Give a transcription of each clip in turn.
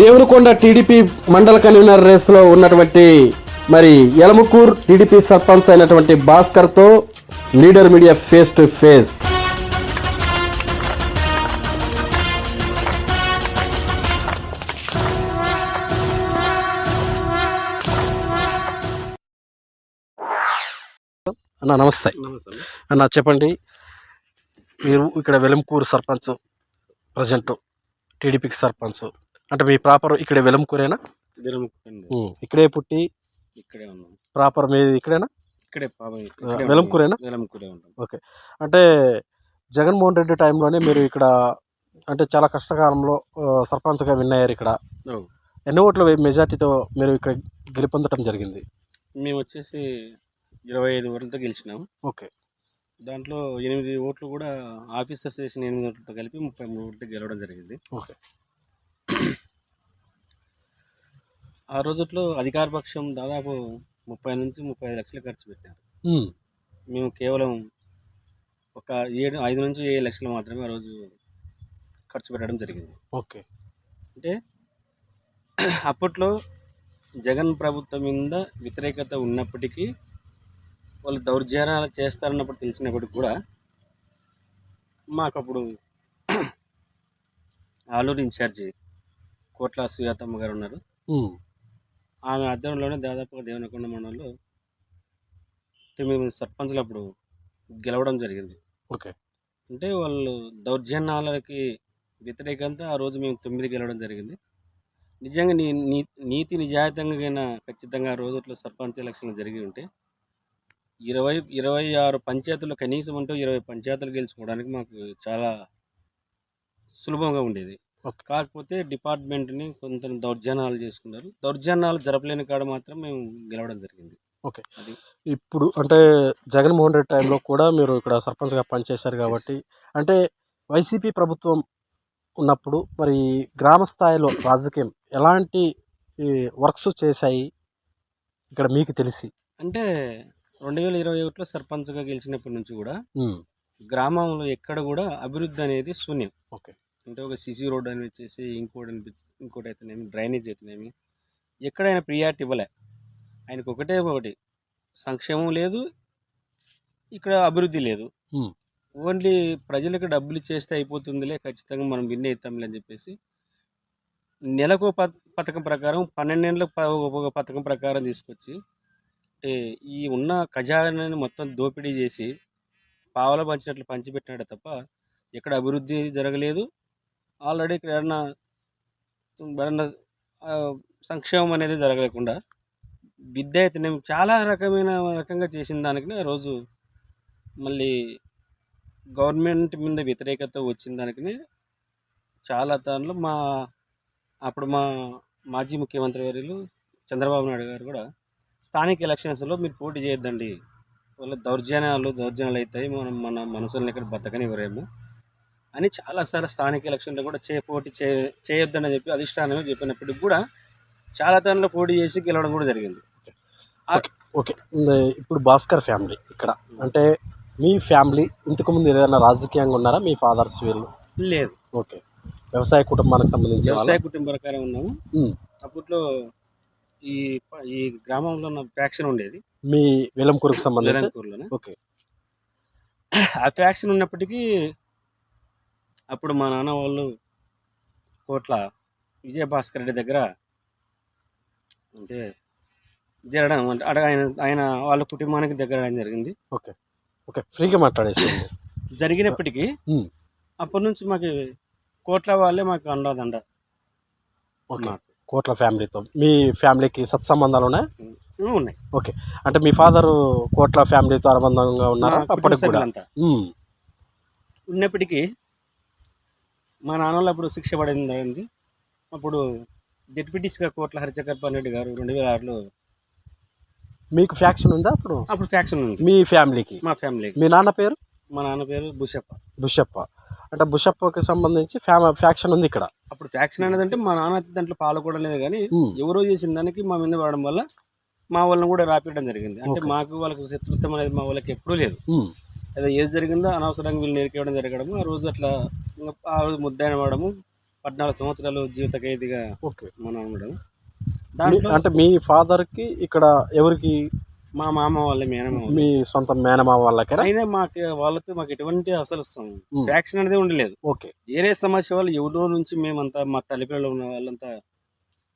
దేవునికొండ TDP మండల convener రేసులో ఉన్నటువంటి మరి యలముకూర్ టీడీపీ సర్పంచ్ అయినటువంటి భాస్కర్తో leader media face to face. అన్న నమస్తే. అన్న చెప్పండి. మీరు ఇక్కడ వెలంకూరు సర్పంచ్ ప్రజెంట్ టీడీపీకి సర్పంచ్. అంటే మీ ప్రాపర్ ఇక్కడ వెలంకూరేనా? ఇక్కడే పుట్టి ఇక్కడే ఉన్నాం. ప్రాపర్ మీది ఇక్కడేనా? ఇక్కడే వెలంకూరేనా? వెలంకూరే ఉంటాం. అంటే జగన్మోహన్ రెడ్డి టైంలోనే మీరు ఇక్కడ అంటే చాలా కష్టకాలంలో సర్పంచ్గా విన్ అయ్యారు ఇక్కడ. ఎన్ని ఓట్ల మెజార్టీతో మీరు ఇక్కడ గెలుపొందడం జరిగింది? మేము వచ్చేసి ఇరవై ఐదు ఓట్లతో గెలిచినాం. ఓకే. దాంట్లో ఎనిమిది ఓట్లు కూడా ఆఫీసర్స్ చేసిన ఎనిమిది ఓట్లతో కలిపి ముప్పై మూడు ఓట్లు గెలవడం జరిగింది. ఓకే. ఆ రోజుల్లో అధికార పక్షం దాదాపు ముప్పై నుంచి ముప్పై ఐదు లక్షలు ఖర్చు పెట్టారు. మేము కేవలం ఒక ఏడు ఐదు నుంచి ఏడు లక్షలు మాత్రమే ఆ రోజు ఖర్చు పెట్టడం జరిగింది. ఓకే. అంటే అప్పట్లో జగన్ ప్రభుత్వం మీద వ్యతిరేకత ఉన్నప్పటికీ వాళ్ళు దౌర్జన్యాలు చేస్తారన్నప్పుడు తెలిసినప్పటికి కూడా మాకు అప్పుడు ఆలూరు ఇన్ఛార్జి కోట్ల సుజాతమ్మ గారు ఉన్నారు. ఆమె ఆధ్వర్యంలోనే దాదాపుగా దేవనకొండ మండలంలో తొమ్మిది మంది సర్పంచులు అప్పుడు గెలవడం జరిగింది. ఓకే. అంటే వాళ్ళు దౌర్జన్యాలకి వ్యతిరేకంగా ఆ రోజు మేము తొమ్మిది గెలవడం జరిగింది. నిజంగా నీ నీతి నిజాయితీగా ఖచ్చితంగా ఆ రోజుల్లో సర్పంచ్ ఎలక్షన్లు జరిగి ఉంటే ఇరవై ఇరవై ఆరు పంచాయతీలు కనీసం అంటూ ఇరవై పంచాయతీలు గెలుచుకోవడానికి మాకు చాలా సులభంగా ఉండేది. కాకపోతే డిపార్ట్మెంట్ని కొంత దౌర్జన్యాలు చేసుకున్నారు. దౌర్జన్యాలు జరపలేని కాడ మాత్రం మేము గెలవడం జరిగింది. ఓకే. అది. ఇప్పుడు అంటే జగన్మోహన్ రెడ్డి టైంలో కూడా మీరు ఇక్కడ సర్పంచ్గా పనిచేశారు కాబట్టి అంటే వైసీపీ ప్రభుత్వం ఉన్నప్పుడు మరి గ్రామ స్థాయిలో రాజకీయం ఎలాంటి వర్క్స్ చేశాయి? ఇక్కడ మీకు తెలిసి. అంటే రెండు వేల ఇరవై ఒకటిలో సర్పంచ్గా గెలిచినప్పటి నుంచి కూడా గ్రామంలో ఎక్కడ కూడా అభివృద్ధి అనేది శూన్యం. ఓకే. అంటే ఒక సిసి రోడ్ అని వచ్చేసి ఇంకోటి అనిపి ఇంకోటి అయితేనేమి డ్రైనేజ్ అయితేనేమి ఎక్కడైనా ప్రియారిటీ ఇవ్వలే. ఆయనకు ఒకటే ఒకటి సంక్షేమం లేదు ఇక్కడ అభివృద్ధి లేదు. ఓన్లీ ప్రజలకు డబ్బులు ఇచ్చేస్తే అయిపోతుందిలే ఖచ్చితంగా మనం విన్ అవుతాంలే అని చెప్పేసి నెలకు ప పథకం ప్రకారం పన్నెండేళ్ళకు ప- ఒక పథకం ప్రకారం తీసుకొచ్చి అంటే ఈ ఉన్న ఖజానాని మొత్తం దోపిడీ చేసి పావల పంచినట్లు పంచిపెట్టినాడు తప్ప ఎక్కడ అభివృద్ధి జరగలేదు. ఆల్రెడీ ఇక్కడ ఏడన్నా ఏడన్నా, సంక్షేమం అనేది జరగలేకుండా విద్య అయితేనేమి చాలా రకమైన రకంగా చేసిన దానికి ఆ రోజు మళ్ళీ గవర్నమెంట్ మీద వ్యతిరేకత వచ్చిన దానికి చాలా దానిలో మా అప్పుడు మా మాజీ ముఖ్యమంత్రి వర్యులు చంద్రబాబు నాయుడు గారు కూడా స్థానిక ఎలక్షన్స్లో మీరు పోటీ చేయొద్దండి. వాళ్ళ దౌర్జన్యాలు దౌర్జన్యాలు అవుతాయి. మనం మన మనసుల్ని ఇక్కడ బతకనివ్వరేమో. అని చాలాసార్లు స్థానిక ఎలక్షన్లో కూడా చే పోటీ చే చేయొద్దని చెప్పి అధిష్టానం చెప్పినప్పటికి కూడా చాలా దానిలో పోటీ చేసి గెలవడం కూడా జరిగింది. ఓకే ఇప్పుడు భాస్కర్ ఫ్యామిలీ ఇక్కడ. అంటే మీ ఫ్యామిలీ ఇంతకుముందు ఏదైనా రాజకీయంగా ఉన్నారా? మీ ఫాదర్స్ వీళ్ళు? లేదు. ఓకే. వ్యవసాయ కుటుంబానికి సంబంధించి వ్యవసాయ కుటుంబ ప్రకారం ఉన్నాము. అప్పట్లో ఈ ఈ గ్రామంలో ఉన్న ఫ్యాక్షన్ ఉండేది. మీ వెలంకూరుకు సంబంధించి? ఓకే. ఆ ఫ్యాక్షన్ ఉన్నప్పటికీ అప్పుడు మా నాన్న వాళ్ళు కోట్ల విజయభాస్కర్ రెడ్డి దగ్గర అంటే జరగడం అంటే ఆయన ఆయన వాళ్ళ కుటుంబానికి దగ్గర జరిగింది. ఓకే. ఓకే ఫ్రీగా మాట్లాడేసి జరిగినప్పటికీ. అప్పటి నుంచి మాకు కోట్ల వాళ్ళే మాకు అండదండ. ఓకే. కోట్ల ఫ్యామిలీతో. మీ ఫ్యామిలీకి సత్సంబంధాలు ఉన్నాయి? ఉన్నాయి. ఓకే. అంటే మీ ఫాదర్ కోట్ల ఫ్యామిలీతో అనుబంధంగా ఉన్నారా అప్పటికి కూడా. ఉమ్. ఉన్నప్పటికీ మా నాన్న వాళ్ళు అప్పుడు శిక్ష పడింది జరిగింది అప్పుడు డిప్యూటీస్గా కోట్ల హరిచకర్పన్ రెడ్డి గారు రెండు వేల ఆరులో మీకు ఫ్యాక్షన్ ఉందా అప్పుడు? అప్పుడు ఫ్యాక్షన్ ఉంది. మీ ఫ్యామిలీకి? మా ఫ్యామిలీకి. మీ నాన్న పేరు? మా నాన్న పేరు బుషప్ప. బుషప్ప. అంటే బుషప్పకి సంబంధించి ఫ్యామ ఫ్యాక్షన్ ఉంది ఇక్కడ. అప్పుడు ఫ్యాక్షన్ అనేది అంటే మా నాన్న దాంట్లో పాల్గొనలేదు కానీ ఉమ్. ఎవరో చేసిన దానికి మా మీద పడడం వల్ల మా వాళ్ళని కూడా రాపియడం జరిగింది. అంటే. మాకు వాళ్ళకి శత్రుత్వం అనేది మా వాళ్ళకి ఎప్పుడూ లేదు. అదే ఏది జరిగిందో అనవసరంగా వీళ్ళు నేర్కేయడం జరగడము ఆ రోజు అట్లా ఆ రోజు ముద్దాయన వాడము పద్నాలుగు సంవత్సరాలు జీవిత ఖైదీగా ఓకే. మనం ఉండడం. దాంట్లో అంటే మీ ఫాదర్కి ఇక్కడ ఎవరికి? మా మామ వాళ్ళ మేనమామ. మీ సొంత మేనమామ వాళ్ళకేనా? అయినా మాకు వాళ్ళతో మాకు ఎటువంటి అసలు. ఫ్యాక్షన్ అనేది ఉండలేదు. ఓకే. వేరే సమస్య వాళ్ళు ఎవరో నుంచి మేమంతా మా తల్లిపిల్లలు ఉన్న వాళ్ళంతా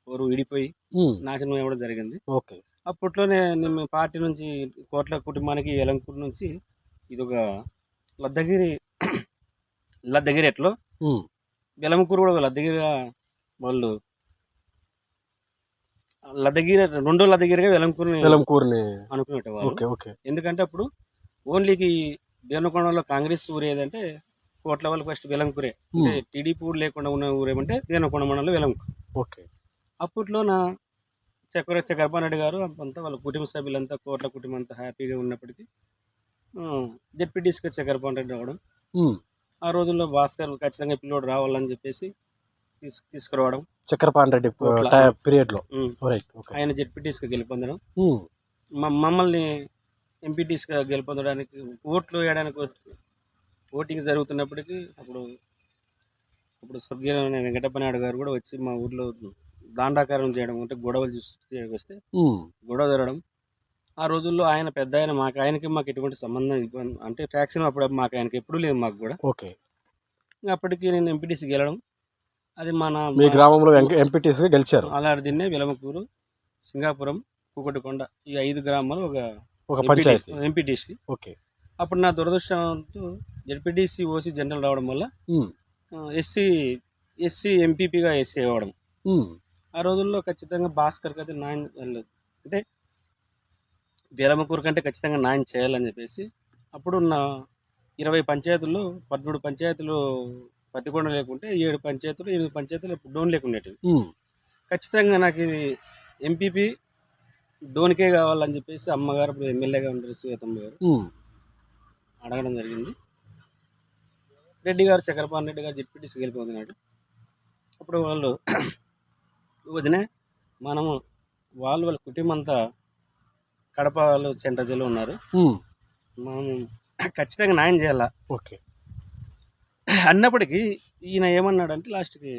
ఎవరు విడిపోయి నాశనం అవ్వడం జరిగింది. ఓకే. అప్పట్లోనే పార్టీ నుంచి కోట్ల కుటుంబానికి ఎలంకూరు నుంచి ఇది ఒక లద్దగిరి లద్దగిరి ఎట్లో? బెలంకూరు కూడా ఒక లద్దగిరిగా వాళ్ళు. లద్దగిరి రెండో లద్దగిరిగా వెలంకూరుని వెలంకూరుని అనుకునేటవాళ్ళు. Okay okay. ఎందుకంటే అప్పుడు ఓన్లీకి దేవనకొండలో కాంగ్రెస్ ఊరు ఏదంటే కోట్ల వాళ్ళు ఫస్ట్ వెలంకూరే అంటే టీడీపీ ఊరు లేకుండా ఉన్న ఊరు ఏమంటే దేవనకొండ మండలంలో వెలంకూరు ఓకే. అప్పట్లో నా చక్ర చక్రపాణి గారు అంతా వాళ్ళ కుటుంబ సభ్యులంతా కోట్ల కుటుంబం అంతా హ్యాపీగా ఉన్నప్పటికీ జెడ్పీటీస్కి చక్రపాణి రెడ్డి రావడం. ఆ రోజుల్లో భాస్కర్ ఖచ్చితంగా పిల్లోడు రావాలని చెప్పేసి తీసు తీసుకురావడం. చక్రపాణి రెడ్డి కోట్ల. పీరియడ్లో రైట్. ఆయన జెడ్పీటీస్కి గెలుపొందడం. మమ్మల్ని ఎంపీటీస్గా గెలుపొందడానికి ఓట్లు వేయడానికి వచ్చి- ఓటింగ్ జరుగుతున్నప్పటికీ అప్పుడు అప్పుడు స్వర్గీయ వెంకటప్ప నాయుడు గారు కూడా వచ్చి మా ఊర్లో దాండాకారం చేయడం అంటే గొడవలు చూసి వస్తే గొడవ జరగడం ఆ రోజుల్లో ఆయన పెద్ద ఆయన మాకు ఆయనకి మాకు ఎటువంటి సంబంధం ఇబ్బంది అంటే ఫ్యాక్షన్ అప్పుడు మాకు ఆయనకి ఎప్పుడూ లేదు మాకు కూడా. ఓకే. అప్పటికి నేను ఎంపీటీసీ గెలడం. అది మన మీ గ్రామంలో ఎంపీటీస్ గెలిచారు. అలాడిదిన్నే విలమకూరు సింగాపురం కూకటికొండ ఈ ఐదు గ్రామాలు ఒక ఒక పంచాయతీ. MPTC okay. అప్పుడు నా దురదృష్టంతో జడ్పీటీసీ ఓసీ జనరల్ రావడం వల్ల ఎస్సీ ఎస్సీ ఎంపీపీగా ఎస్సీ అవ్వడం. ఆ రోజుల్లో ఖచ్చితంగా భాస్కర్ న్యాయం వాళ్ళు అంటే వీరమకూరు కంటే ఖచ్చితంగా న్యాయం చేయాలని చెప్పేసి అప్పుడు నా ఇరవై పంచాయతీల్లో పదమూడు పంచాయతీలు పత్తికొండ లేకుంటే ఏడు పంచాయతీలు ఎనిమిది పంచాయతీలు డోన్ లేకుండేటివి. ఖచ్చితంగా నాకు ఇది ఎంపీపీ డోన్కే కావాలని చెప్పేసి అమ్మగారు ఇప్పుడు ఎమ్మెల్యేగా ఉంటారు సీతమ్మ గారు. అడగడం జరిగింది. రెడ్డి గారు చక్రపాణి రెడ్డి గారు జెడ్పీటీసీ గెలిపోతున్నాడు అప్పుడు వాళ్ళు వదిన మనము వాళ్ళు వాళ్ళ కుటుంబం అంతా కడప వాళ్ళు సెంటర్జీలో ఉన్నారు. మనం ఖచ్చితంగా న్యాయం చేయాలా? ఓకే. అన్నప్పటికీ ఈయన ఏమన్నాడంటే లాస్ట్కి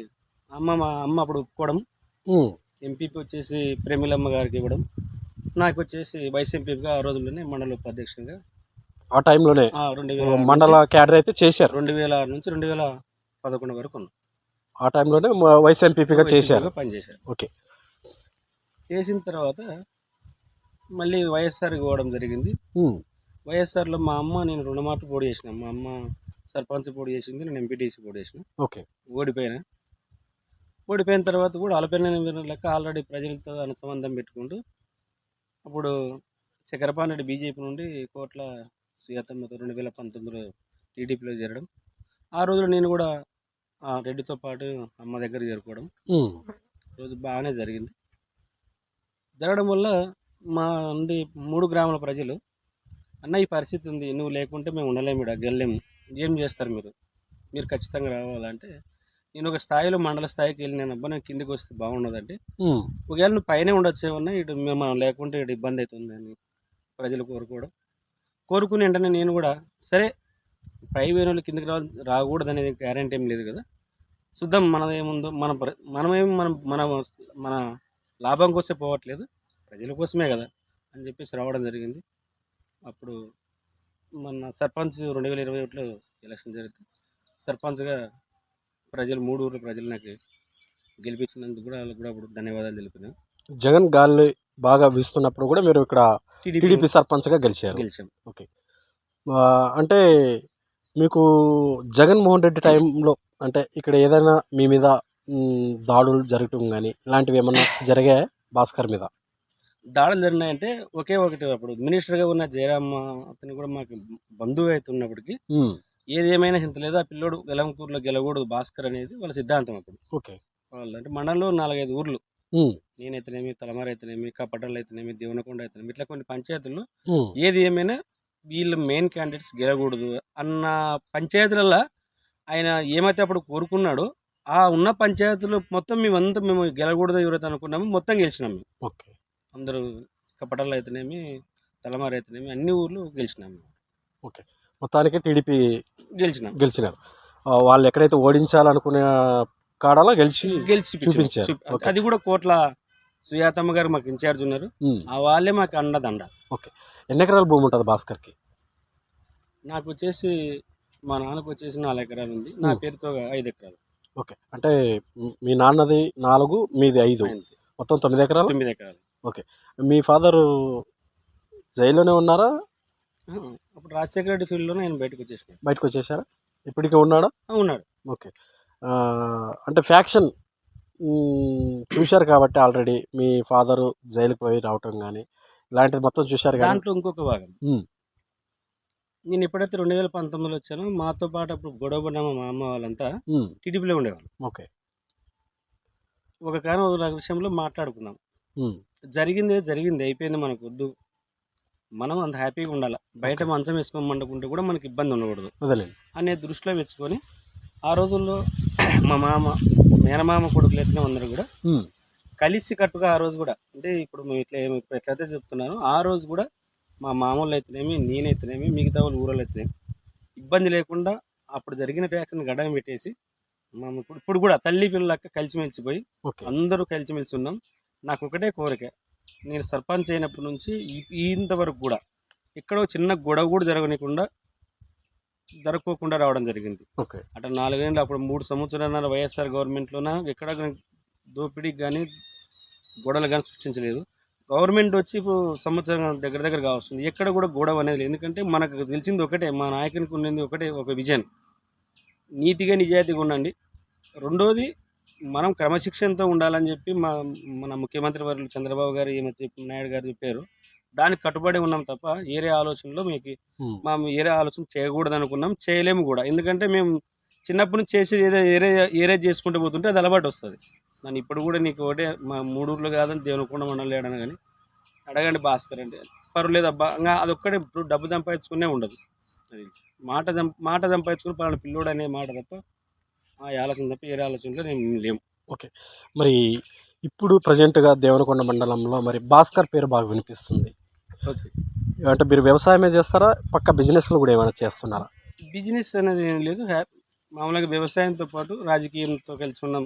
అమ్మ మా అమ్మ అప్పుడు ఒప్పుకోవడం ఎంపీపీ వచ్చేసి ప్రేమిలమ్మ గారికి ఇవ్వడం నాకు వచ్చేసి వైస్ ఎంపీగా ఆ రోజుల్లోనే మండల ఉపాధ్యక్షునిగా ఆ టైంలోనే రెండు వేల మండల క్యాడర్ అయితే చేశారు. రెండు వేల ఆరు నుంచి రెండు వేల పదకొండు వరకు ఉన్నాం. ఆ టైంలోనే వైస్ ఎంపీపీగా చేశారు. పనిచేశారు. ఓకే. చేసిన తర్వాత మళ్ళీ వైఎస్ఆర్కి పోవడం జరిగింది. వైఎస్ఆర్లో మా అమ్మ నేను రెండు మాటలు పోటీ చేసిన. మా అమ్మ సర్పంచ్ పోటీ చేసింది నేను ఎంపీటీసీ పోటీ చేసిన. ఓకే. ఓడిపోయినా. ఓడిపోయిన తర్వాత కూడా అలపెన్న లెక్క ఆల్రెడీ ప్రజలతో అనుసంబంధం పెట్టుకుంటూ అప్పుడు చక్రపాణి రెడ్డి బీజేపీ నుండి కోట్ల సుయతమ్మతో రెండు వేల పంతొమ్మిదిలో టీడీపీలో చేరడం. ఆ రోజులో నేను కూడా రెడ్డితో పాటు అమ్మ దగ్గర చేరుకోవడం. రోజు బాగానే జరిగింది. జరగడం వల్ల మా నుండి మూడు గ్రామాల ప్రజలు. అన్న ఈ పరిస్థితి ఉంది. నువ్వు లేకుంటే మేము ఉండలేము ఇక్కడ గెలలేము. ఏం చేస్తారు మీరు? మీరు ఖచ్చితంగా రావాలంటే నేను ఒక స్థాయిలో మండల స్థాయికి వెళ్ళి నేను అబ్బా నేను కిందికి వస్తే బాగుండదంటే ఒకవేళ నువ్వు పైన ఉండొచ్చేమన్నా ఇటు మేము మనం లేకుంటే ఇటు ఇబ్బంది అవుతుందని ప్రజలు కోరుకోవడం. కోరుకుని వెంటనే నేను కూడా సరే పై వేణులు కిందికి రా రాకూడదు అనేది గ్యారంటీ ఏం లేదు కదా. చూద్దాం మనదేముందో మన ప్ర- మనమేం మన మన మన లాభం కోసమే పోవట్లేదు. ప్రజల కోసమే కదా అని చెప్పేసి రావడం జరిగింది. అప్పుడు మన సర్పంచ్ రెండు వేల ఇరవై ఒకటిలో ఎలక్షన్ జరిగితే సర్పంచ్గా ప్రజలు మూడు ఊర్ల ప్రజలు నాకు గెలిపించినందుకు కూడా వాళ్ళకి కూడా అప్పుడు ధన్యవాదాలు తెలిపిన జగన్ గాలి బాగా వీస్తున్నప్పుడు కూడా మీరు ఇక్కడ టీడీపీ టీడీపీ సర్పంచ్గా గెలిచారు. గెలిచాం. ఆ, అంటే మీకు జగన్మోహన్ రెడ్డి టైంలో అంటే ఇక్కడ ఏదైనా మీ మీద దాడులు జరగటం కానీ ఇలాంటివి ఏమన్నా జరిగాయా? భాస్కర్ మీద? దాడులు జరిగినాయంటే ఒకే ఒకటి అప్పుడు మినిస్టర్గా ఉన్న జయరామ్ అతను కూడా మాకు బంధువు అవుతున్నప్పటికీ ఉమ్, ఏది ఏమైనా ఇంత లేదు ఆ పిల్లోడు వెలంకూరులో గెలకూడదు భాస్కర్ అనేది వాళ్ళ సిద్ధాంతం అప్పుడు. ఓకే. వాళ్ళు అంటే మండలంలో నాలుగైదు ఊర్లు. నేనైతేనేమి తలమారు అయితేనేమి కపటలు అయితేనేమి దేవనకొండ అయితేనేమి ఇట్లా కొన్ని పంచాయతీల్లో ఏది ఏమైనా వీళ్ళు మెయిన్ క్యాండిడేట్స్ గెలకూడదు అన్న పంచాయతీలలో ఆయన ఏమైతే అప్పుడు కోరుకున్నాడో ఆ ఉన్న పంచాయతీలు మొత్తం మేమంతా మేము గెలకూడదు ఎవరైతే అనుకున్నామో మొత్తం గెలిచినాం మేము. ఓకే. అందరూ కపటలు అయితేనేమి తలమారు అయితేనేమి అన్ని ఊర్లు గెలిచినాం మేము. మొత్తానికి టీడీపీ గెలిచినాం. గెలిచినారు. వాళ్ళు ఎక్కడైతే ఓడించాలనుకునే కాడాలో గెలిచి గెలిచి చూపించారు. చూపి- ఓకే. అది కూడా కోట్ల సుజాతమ్మ గారు మాకు ఇన్ఛార్జ్ ఉన్నారు. ఆ వాళ్ళే మాకు అండదండ. ఎన్ని ఎకరాల భూమి ఉంటుంది భాస్కర్కి? నాకు వచ్చేసి మా నాన్నకు వచ్చేసి నాలుగు ఎకరాలు ఉంది. నా. పేరుతో ఐదు ఎకరాలు. ఓకే. అంటే మీ నాన్నది నాలుగు మీది ఐదు. మొత్తం తొమ్మిది ఎకరాలు? తొమ్మిది ఎకరాలు. మీ ఫాదర్ జైల్లోనే ఉన్నారా? అప్పుడు రాజశేఖర రెడ్డి ఫీల్డ్లోనే ఆయన బయటకు వచ్చేసిన బయటకు వచ్చేసారా ఇప్పటికే ఉన్నాడా? ఉన్నాడు. ఓకే. అంటే ఫ్యాక్షన్ చూశారు కాబట్టి ఆల్రెడీ మీ ఫాదరు జైలుకి పోయి రావటం కానీ ఇలాంటిది మొత్తం చూశారు దాంట్లో ఇంకొక భాగం. నేను ఎప్పుడైతే రెండు వేల పంతొమ్మిదిలో వచ్చానో మాతో పాటు అప్పుడు గొడవ పడిన మా అమ్మ వాళ్ళంతా టీడీపీలో ఉండేవాళ్ళు. ఓకే. ఒక కారణం ఒక విషయంలో మాట్లాడుకున్నాం జరిగింది జరిగింది అయిపోయింది మనకు వద్దు. మనం అంత హ్యాపీగా ఉండాలి? బయట మంచం వేసుకోమంటుకుంటే కూడా మనకి ఇబ్బంది ఉండకూడదు. వదిలేండి అనే దృష్టిలో పెంచుకొని ఆ రోజుల్లో మా మామ మేనమామ కొడుకులు ఎట్లా అందరూ కూడా కలిసి కట్టుగా ఆ రోజు కూడా అంటే ఇప్పుడు మేము ఇట్లా ఏమి- ఇప్పుడు ఎట్లయితే చెప్తున్నానో ఆ రోజు కూడా మా మామూలు అయితేనేమి నేనైతేనేమి మిగతా వాళ్ళు ఊరోళ్ళు అయితేనేమి ఇబ్బంది లేకుండా అప్పుడు జరిగిన ఫ్యాక్షన్ గడ్డం పెట్టేసి మా ఇప్పుడు ఇప్పుడు కూడా తల్లి పిల్లలక్క కలిసిమెలిసిపోయి అందరూ కలిసిమెలిసి ఉన్నాం. నాకు ఒకటే కోరిక. నేను సర్పంచ్ అయినప్పటి నుంచి ఇంతవరకు కూడా ఎక్కడో చిన్న గొడవ కూడా జరగనీయకుండా జరగకోకుండా రావడం జరిగింది. ఓకే. అటు నాలుగేళ్ళు అప్పుడు మూడు సంవత్సరాల వైఎస్ఆర్ గవర్నమెంట్లోన ఎక్కడ దోపిడీకి కానీ గొడవలు కానీ సృష్టించలేదు. గవర్నమెంట్ వచ్చి ఇప్పుడు సంవత్సరం దగ్గర దగ్గర కావస్తుంది. ఎక్కడ కూడా గొడవ అనేది లేదు. ఎందుకంటే మనకు తెలిసింది ఒకటే మా నాయకునికి ఉన్నది ఒకటే ఒక విజన్. నీతిగా నిజాయితీగా ఉండండి. రెండోది మనం క్రమశిక్షణతో ఉండాలని చెప్పి మా మన ముఖ్యమంత్రి వర్యులు చంద్రబాబు గారు నాయుడు గారు చెప్పారు. దానికి కట్టుబడి ఉన్నాం తప్ప ఏరే ఆలోచనలో మీకు మనం ఏరే ఆలోచన చేయకూడదు అనుకున్నాం చేయలేము కూడా. ఎందుకంటే మేము చిన్నప్పటి నుంచి చేసి ఏదో ఏరే ఏరే చేసుకుంటూ పోతుంటే అది అలవాటు వస్తుంది. నన్ను ఇప్పుడు కూడా నీకు ఒకటే మా మూడూరులో కాదని దేవునికొండ మండలం లేడని కానీ అడగండి భాస్కర్ అంటే. పర్లేదు అబ్బా ఇంకా అదొక్కడే ఇప్పుడు డబ్బు సంపాదించుకునే ఉండదు. మాట మాట సంపాదించుకుని పలానా పిల్లోడు అనే మాట తప్ప ఆ ఆలోచన తప్ప ఏరే ఆలోచనలో నేను లేము మరి ఇప్పుడు ప్రజెంట్గా దేవనకొండ మండలంలో మరి భాస్కర్ పేరు బాగా వినిపిస్తుంది. ఓకే. అంటే మీరు వ్యవసాయమే చేస్తారా? పక్క బిజినెస్లు కూడా ఏమైనా చేస్తున్నారా? బిజినెస్ అనేది ఏం లేదు. మామూలుగా వ్యవసాయంతో పాటు రాజకీయంతో కలిసి ఉన్నాం.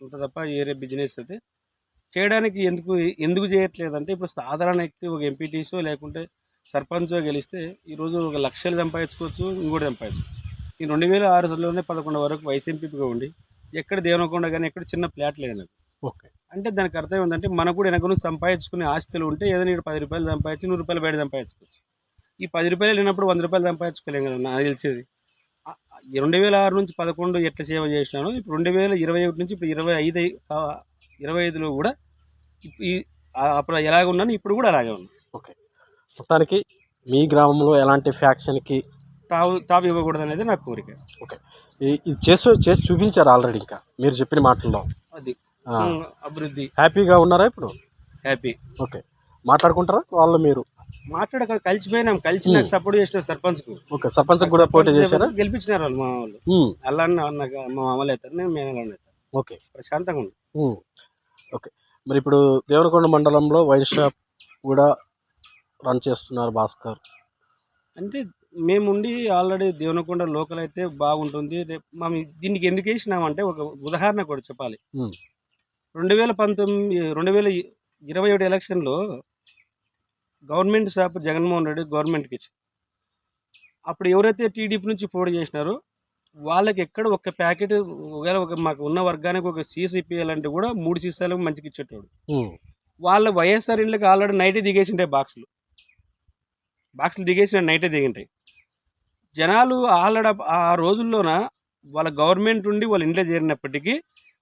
అంత తప్ప ఏరే బిజినెస్ అయితే. చేయడానికి ఎందుకు ఎందుకు చేయట్లేదంటే ఇప్పుడు సాధారణ వ్యక్తి ఒక ఎంపీటీసో లేకుంటే సర్పంచో గెలిస్తే ఈరోజు ఒక లక్షలు సంపాదించుకోవచ్చు ఇంకోటి సంపాదించుకోవచ్చు ఈ రెండు వేల ఆరులోనే పదకొండు వరకు వైస్ ఎంపీగా ఉండి ఎక్కడ దేవనకొండ కానీ ఎక్కడ చిన్న ఫ్లాట్ లేదు నాకు ఓకే. అంటే దానికి అర్థం ఏంటంటే మనకు కూడా వెనక నుంచి సంపాదించుకునే ఆస్తులు ఉంటే ఏదైనా ఇక్కడ పది రూపాయలు సంపాదించి నూరు రూపాయలు బయట సంపాదించుకోవచ్చు. ఈ పది రూపాయలు లేనప్పుడు వంద రూపాయలు సంపాదించుకోలేం కదా నాకు తెలిసేది. రెండు వేల ఆరు నుంచి పదకొండు ఎట్లా సేవ చేసినాను ఇప్పుడు రెండు వేల ఇరవై ఒకటి నుంచి ఇప్పుడు ఇరవై ఐదు ఇరవై ఐదులో కూడా ఈ అప్పుడు ఎలాగ ఉన్నాను ఇప్పుడు కూడా అలాగే ఉన్నాను మొత్తానికి మీ గ్రామంలో ఎలాంటి ఫ్యాక్షన్కి తావు తావు ఇవ్వకూడదు అనేది నా కోరిక. ఈ- ఇది చేసి చేసి చూపించారు ఆల్రెడీ ఇంకా? మీరు చెప్పిన మాటల్లో. అది. అభివృద్ధి. హ్యాపీగా ఉన్నారా ఇప్పుడు? హ్యాపీ. ఓకే. మాట్లాడుకుంటారా వాళ్ళు మీరు? మాట్లాడక కలిసిపోయినాం. కలిసి నాకు సపోర్ట్ చేసిన సర్పంచ్కు. ఓకే సర్పంచ్ కూడా పోటీ చేశారా? గెలిపించినారు వాళ్ళు మా వాళ్ళు. అలా మా మామూలు అవుతారు నేను మేనలు అవుతాను. ఓకే. ప్రశాంతంగా ఉంది ఓకే. మరి ఇప్పుడు దేవరకొండ మండలంలో వైన్ షాప్ కూడా రన్ చేస్తున్నారు భాస్కర్. అంటే మేము ఉండి ఆల్రెడీ దేవనకొండ లోకల్ అయితే బాగుంటుంది. మనం దీనికి ఎందుకు వేసినామంటే ఒక ఉదాహరణ కూడా చెప్పాలి. రెండు వేల పంతొమ్మిది రెండు వేల ఇరవై ఒకటి ఎలక్షన్లో గవర్నమెంట్ షాప్ జగన్మోహన్ రెడ్డి గవర్నమెంట్కి ఇచ్చి అప్పుడు ఎవరైతే టీడీపీ నుంచి పోటీ చేసినారో వాళ్ళకి ఎక్కడ ఒక ప్యాకెట్ ఒకవేళ ఒక మాకు ఉన్న వర్గానికి ఒక సీసీ ఇప్పియాలంటే కూడా మూడు సీసాలు మంచిగా ఇచ్చేటోడు. వాళ్ళ వైఎస్ఆర్ ఇండ్లకి ఆల్రెడీ నైటే దిగేసింటాయి బాక్సులు. బాక్సులు దిగేసిన నైటే దిగింటాయి జనాలు ఆల్రెడీ ఆ రోజుల్లోన వాళ్ళ గవర్నమెంట్ ఉండి వాళ్ళ ఇంట్లో చేరినప్పటికీ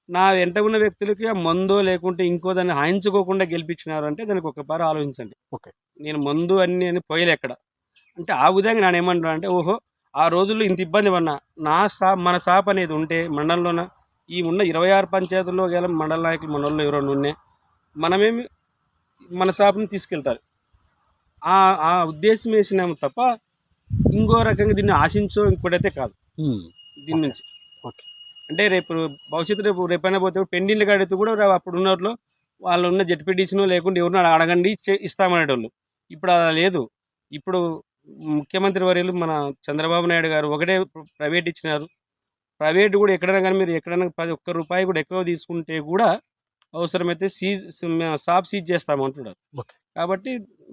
నా వెంట ఉన్న వ్యక్తులకి ఆ మందో లేకుంటే ఇంకో దాన్ని హాయించుకోకుండా గెలిపించినారు అంటే దానికి ఒకసారి ఆలోచించండి. ఓకే. నేను మందు అన్ని అని పోయలే ఎక్కడ? అంటే ఆ విధంగా నేను ఏమంటున్నా అంటే ఓహో ఆ రోజుల్లో ఇంత ఇబ్బంది పడినా నా సా మన షాప్ అనేది ఉంటే మండలంలోన ఈ ఉన్న ఇరవై ఆరు పంచాయతీల్లో గల మండల నాయకులు మన వాళ్ళు ఎవరైనా ఉన్నాయి మనమేమి మన షాప్ని తీసుకెళ్తారు. ఆ ఆ ఉద్దేశం వేసినాము తప్ప ఇంకో రకంగా దీన్ని ఆశించో ఇంకోటైతే కాదు. దీని నుంచి. ఓకే. అంటే రేపు భవిష్యత్తు రేపు రేపైనా పోతే పెండింగ్లు కడితే కూడా అప్పుడు ఉన్నట్లో వాళ్ళు ఉన్న జడ్పీటీసీనో లేకుంటే ఎవరినో అడగండి ఇస్తామనేటోళ్ళు. ఇప్పుడు అలా లేదు. ఇప్పుడు ముఖ్యమంత్రి వర్యులు మన చంద్రబాబు నాయుడు గారు ఒకటే ప్రైవేట్ ఇచ్చినారు. ప్రైవేట్ కూడా ఎక్కడైనా కానీ మీరు ఎక్కడైనా పది ఒక్క రూపాయి కూడా ఎక్కువ తీసుకుంటే కూడా అవసరమైతే సీజ్ షాప్ సీజ్ చేస్తాము అంటున్నారు ఓకే. కాబట్టి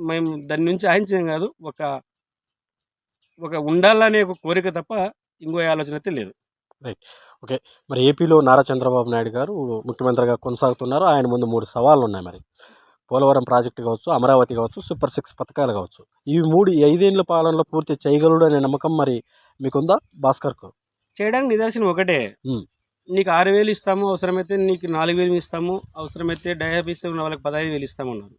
మేము దాని నుంచి ఆయించం కాదు. ఒక ఒక ఉండాలనే ఒక కోరిక తప్ప ఇంకో ఆలోచన అయితే లేదు. మరి ఏపీలో నారా చంద్రబాబు నాయుడు గారు ముఖ్యమంత్రిగా కొనసాగుతున్నారు. ఆయన ముందు మూడు సవాళ్ళు ఉన్నాయి మరి. పోలవరం ప్రాజెక్టు కావచ్చు అమరావతి కావచ్చు సూపర్ సిక్స్ పథకాలు కావచ్చు. ఈ మూడు ఈ ఐదేళ్ళ పాలనలో పూర్తి చేయగలడు అనే నమ్మకం మరి మీకుందా? భాస్కర్కు చేయడానికి నిదర్శనం ఒకటే. నీకు ఆరు వేలు ఇస్తాము అవసరమైతే నీకు నాలుగు వేలు ఇస్తాము అవసరమైతే డయాబెటీస్ ఉన్న వాళ్ళకి పదహైదు వేలు ఇస్తామన్నారు.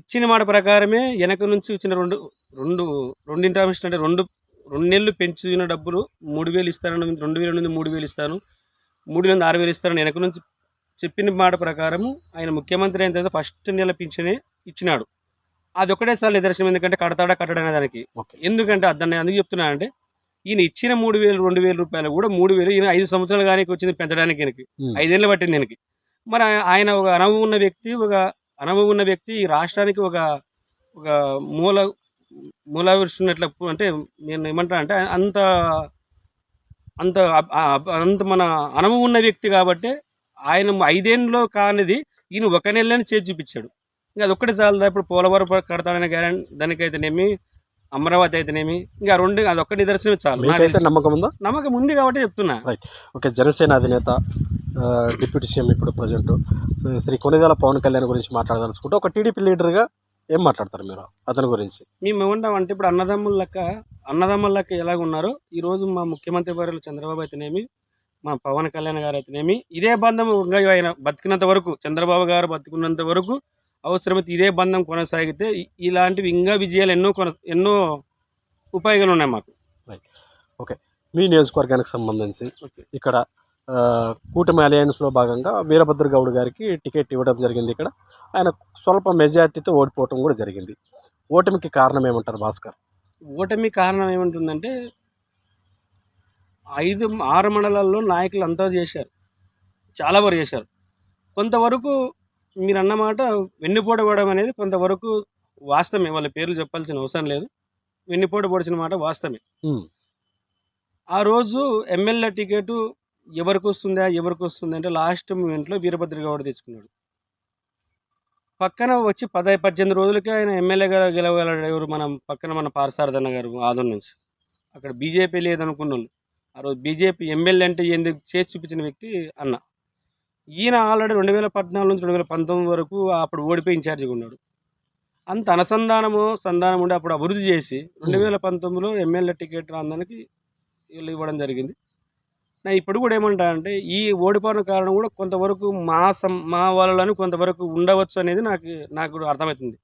ఇచ్చిన మాట ప్రకారమే వెనక నుంచి ఇచ్చిన రెండు రెండు రెండు ఇంటర్మిషన్ అంటే రెండు రెండు నెలలు పెంచిన డబ్బులు మూడు వేలు ఇస్తాను రెండు వేల నుండి మూడు వేలు ఇస్తాను. మూడు నుండి ఆరు వేలు ఇస్తాను వెనక నుంచి చెప్పిన మాట ప్రకారము ఆయన ముఖ్యమంత్రి అయిన తర్వాత ఫస్ట్ నెల పింఛనే ఇచ్చినాడు. అది ఒకటే సార్ నిదర్శనం ఎందుకంటే కడతాడా కట్టడా దానికి. ఎందుకంటే దాన్ని అందుకు చెప్తున్నా అంటే ఈయన ఇచ్చిన మూడు వేలు రెండు వేల రూపాయలు కూడా మూడు వేలు ఈయన ఐదు సంవత్సరాలు కానీ వచ్చింది పెంచడానికి ఈయనకి. ఐదేళ్ళు పట్టింది ఈయనకి. మరి ఆయ- ఆయన ఒక అనుభవం ఉన్న వ్యక్తి ఒక అనుభవం ఉన్న వ్యక్తి ఈ రాష్ట్రానికి ఒక ఒక మూల మూల ఉన్నట్లు అంటే నేను ఏమంటా అంటే అంత అంత అంత మన అనుభవం ఉన్న వ్యక్తి కాబట్టి ఆయన ఐదేళ్ళలో కానిది ఈయన ఒక నెలని చేసి చూపించాడు. ఇంకా అదొక్కటి చాలు ఇప్పుడు పోలవరం కడతాడని గ్యారెంటీ దానికైతేనేమి అమరావతి అయితేనేమి ఇంకా రెండు అదొక్క నిదర్శనం చాలు. నమ్మకం ఉందా? నమ్మకం ఉంది కాబట్టి చెప్తున్నా. ఓకే జనసేన అధినేత డిప్యూటీ సీఎం ఇప్పుడు ప్రజెంట్. శ్రీ కొనిదెల పవన్ కళ్యాణ్ గురించి మాట్లాడదలుచుకుంటే ఒక టీడీపీ లీడర్గా ఏం మాట్లాడతారు మీరు? అతని గురించి. మేము ఏమంటాం అంటే ఇప్పుడు అన్నదమ్ముల లెక్క అన్నదమ్ముల లెక్క ఎలాగ ఉన్నారో ఈ రోజు మా ముఖ్యమంత్రి వర్యులు చంద్రబాబు అయితేనేమి మా పవన్ కళ్యాణ్ గారు అయితేనేమి ఇదే బంధం ఇంకా ఆయన బతికినంత వరకు చంద్రబాబు గారు బతుకున్నంత వరకు అవసరమైతే ఇదే బంధం కొనసాగితే ఇలాంటివి ఇంకా విజయాలు ఎన్నో కొన ఎన్నో ఉపయోగాలు ఉన్నాయి మాకు. మీ నియోజకవర్గానికి సంబంధించి ఓకే. ఇక్కడ కూటమి అలయన్స్లో భాగంగా వీరభద్ర గౌడ్ గారికి టికెట్ ఇవ్వడం జరిగింది ఇక్కడ. ఆయన స్వల్ప మెజార్టీతో ఓడిపోవటం కూడా జరిగింది. ఓటమికి కారణం ఏమంటారు భాస్కర్? ఓటమి కారణం ఏముంటుందంటే ఐదు ఆరు మండలాల్లో నాయకులు అంతా చేశారు. చాలా వరకు చేశారు. కొంతవరకు మీరు అన్నమాట వెన్నుపోటు పడడం అనేది కొంతవరకు వాస్తవమే. వాళ్ళ పేర్లు చెప్పాల్సిన అవసరం లేదు. వెన్నుపోటు పొడిచిన మాట వాస్తవమే. ఆ రోజు ఎమ్మెల్యే టికెట్ ఎవరికి వస్తుందా ఎవరికి వస్తుంది అంటే లాస్ట్ మూమెంట్లో వీరభద్ర గౌడ్ తెచ్చుకున్నాడు. పక్కన వచ్చి పద పద్దెనిమిది రోజులకి ఆయన ఎమ్మెల్యేగా గెలవగలడు ఎవరు? మనం పక్కన మన పారసారథన్న గారు ఆదం నుంచి. అక్కడ బీజేపీ లేదనుకున్న వాళ్ళు ఆ రోజు బీజేపీ ఎమ్మెల్యే అంటే ఎందుకు చేసి చూపించిన వ్యక్తి అన్న. ఈయన ఆల్రెడీ రెండు వేల పద్నాలుగు నుంచి రెండు వేల పంతొమ్మిది వరకు అప్పుడు ఓడిపోయి ఇన్ఛార్జిగా ఉన్నాడు. అంత అనుసంధానము సంధానం ఉండి అప్పుడు అభివృద్ధి చేసి రెండు వేల పంతొమ్మిదిలో ఎమ్మెల్యే టికెట్ రాందానికి వీళ్ళు ఇవ్వడం జరిగింది. ఇప్పుడు కూడా ఏమంటా అంటే ఈ ఓడిపోయిన కారణం కూడా కొంతవరకు మా సం మా వాళ్ళని కొంతవరకు ఉండవచ్చు అనేది నాకు నాకు అర్థమవుతుంది.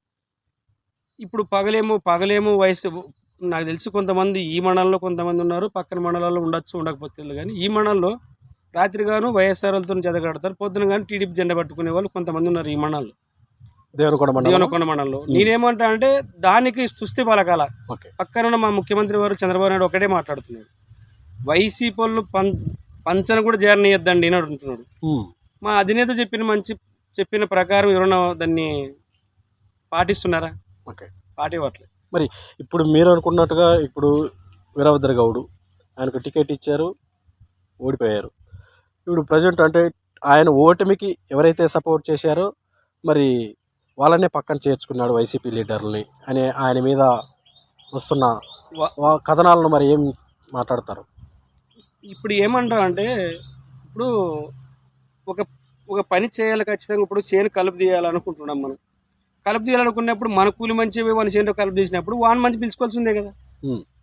ఇప్పుడు పగలేమో పగలేమో వయసు నాకు తెలిసి కొంతమంది ఈ మండలంలో కొంతమంది ఉన్నారు పక్కన మండలాల్లో ఉండొచ్చు ఉండకపోతే కానీ ఈ మండలంలో రాత్రిగాను వైఎస్ఆర్లతో జతగడతారు పొద్దున కానీ టీడీపీ జెండా పట్టుకునే వాళ్ళు కొంతమంది ఉన్నారు ఈ మండలంలో. దేవనకొండ మండలం. దేవనకొండ మండలంలో. నేనేమంటా అంటే దానికి సుస్థి పలకాల పక్కన మా ముఖ్యమంత్రి వారు చంద్రబాబు నాయుడు ఒకటే మాట్లాడుతున్నాడు వైసీపీ వాళ్ళు పం పంచన కూడా చేరనియద్దండి అని ఉమ్, మా అధినేత చెప్పిన మంచి చెప్పిన ప్రకారం ఎవరైనా దాన్ని పాటిస్తున్నారా? ఓకే. పాటివ్వట్లేదు ఇప్పుడు మీరు అనుకున్నట్టుగా ఇప్పుడు వీరభద్ర గౌడు ఆయనకు టికెట్ ఇచ్చారు ఓడిపోయారు. ఇప్పుడు ప్రజెంట్ అంటే ఆయన ఓటమికి ఎవరైతే సపోర్ట్ చేశారో మరి వాళ్ళనే పక్కన చేర్చుకున్నాడు వైసీపీ లీడర్ని అనే ఆయన మీద వస్తున్న కథనాలను మరి ఏం మాట్లాడతారు? ఇప్పుడు ఏమంటారు అంటే ఇప్పుడు ఒక ఒక పని చేయాలి ఖచ్చితంగా ఇప్పుడు చేను కలుపు తీయాలనుకుంటున్నాం మనం. కలుపు తీయాలనుకున్నప్పుడు మన కూలి మంచి మన చేనుతో కలుపు తీసినప్పుడు వాన్ మంచి పిలుచుకోవాల్సిందే కదా.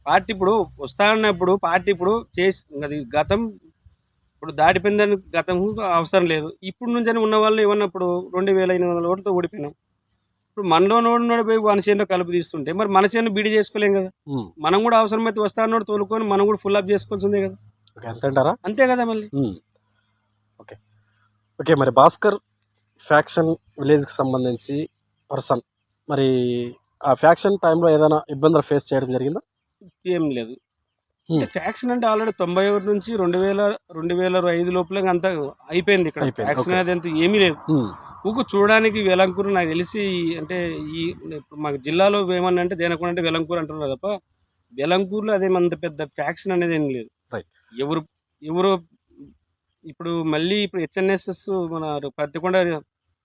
పార్టీ ఇప్పుడు వస్తా ఉన్నప్పుడు పార్టీ ఇప్పుడు చేసి అది గతం ఇప్పుడు దాటిపోయిందని గతం అవసరం లేదు. ఇప్పుడు నుంచి ఉన్న వాళ్ళు ఏమన్నప్పుడు రెండు వేల ఎనిమిది వందల ఓట్లతో ఓడిపోయినాం. ఇప్పుడు మనలో నోడు పోయి మన చేనులో కలుపు తీస్తుంటే మరి మన చేను బీడి చేసుకోలేం కదా. మనం కూడా అవసరమైతే వస్తా అన్నోడు తోలుకొని మనం కూడా ఫుల్ అప్ చేసుకోవాల్సిందే కదా. ఓకే అంతే అంటారా అంతే కదా మళ్ళీ. ఓకే ఓకే మరి భాస్కర్ ఫ్యాక్షన్ విలేజ్కి సంబంధించి పర్సన్ మరి ఆ ఫ్యాక్షన్ టైంలో ఏదైనా ఇబ్బందులు ఫేస్ చేయడం జరిగిందా ఏం లేదు. అంటే ఫ్యాక్షన్ అంటే ఆల్రెడీ తొంభై ఒకటి నుంచి రెండు వేల రెండు వేల ఐదు లోపల అంతా అయిపోయింది ఇక్కడ ఫ్యాక్షన్. అనేది అంత ఏమీ లేదు ఊకు చూడడానికి వెలంకూరు నాకు తెలిసి అంటే ఈ మాకు జిల్లాలో ఏమన్నా అంటే దేనకుండా అంటే వెలంకూరు అంటున్నారు తప్ప వెలంకూరులో అదేమంత పెద్ద ఫ్యాక్షన్ అనేది ఏం లేదు. ఎవరు ఎవరో ఇప్పుడు మళ్ళీ ఇప్పుడు హెచ్ఎన్ఎస్ఎస్ మన పత్తికొండ